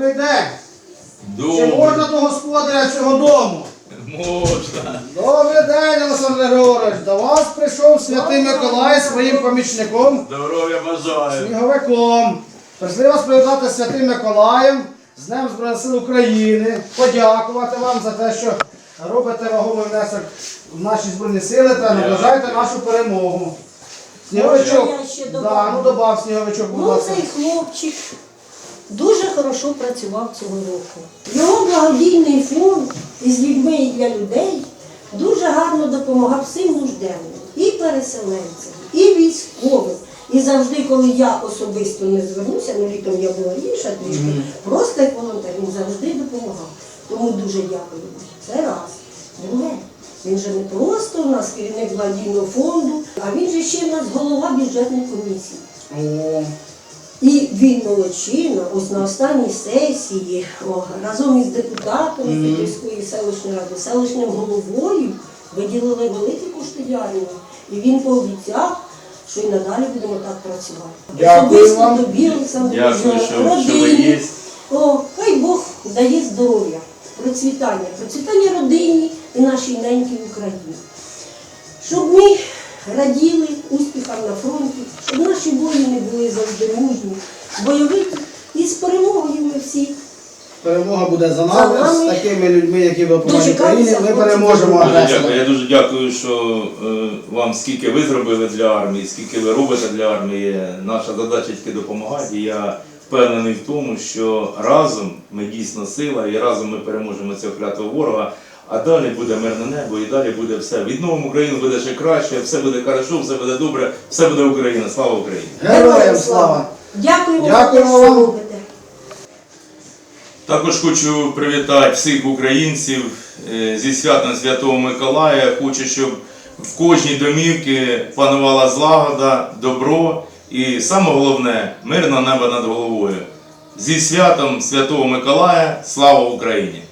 Добрий день! Чи можна до господаря цього дому? Можна. Добрий день, Олександр Григорович! До вас прийшов святий Миколай своїм помічником, Здоров'я бажаю. сніговиком. Прийшли вас привітати святим Миколаєм, з Днем Збройних сил України, подякувати вам за те, що робите вагомий внесок в наші збройні сили та наближаєте нашу перемогу. Сніговичок, я ще да, ну добав сніговичок, будь Ну, ласка. цей хлопчик хорошо працював цього року. Його благодійний фонд із людьми і для людей дуже гарно допомагав всім нужденним. І переселенцям, і військовим. І завжди, коли я особисто не звернуся, ну літом я була інша трішки, просто як волонтер, він завжди допомагав. Тому дуже дякую. Це раз. Друге, він же не просто у нас керівник благодійного фонду, а він же ще в нас голова бюджетної комісії. О, І він молодчина, ось на останній сесії о, разом із депутатами Петрівської селищної ради, селищним головою виділили великі кошти для. І він пообіцяв, що і надалі будемо так працювати. Дякую Особисто вам. тобі, Олександр, Дякую, що- що ви родині. є. О, хай Бог дає здоров'я, процвітання, процвітання родині і нашій ненькій Україні. Щоб ми раділи успіхам на фронті, наші воїни були завжди мужні, бойові і з перемогою ми всі. Перемога буде за За нами, з такими людьми, які допомагають Дочекатися Україні. Ми переможемо агресора. Я дуже дякую, що е, вам скільки ви зробили для армії, скільки ви робите для армії. Наша задача тільки допомагати. І я впевнений в тому, що разом ми дійсно сила, і разом ми переможемо цього клятого ворога. А далі буде мирне небо, і далі буде все. Відновимо Україну буде ще краще, все буде хорошо, все буде добре, все буде Україна. Слава Україні! Героям слава! Дякуємо, Дякуємо що вам. робите. Також хочу привітати всіх українців е, зі святом Святого Миколая. Хочу, щоб в кожній домівці панувала злагода, добро і саме головне мирне небо над головою. Зі святом Святого Миколая. Слава Україні!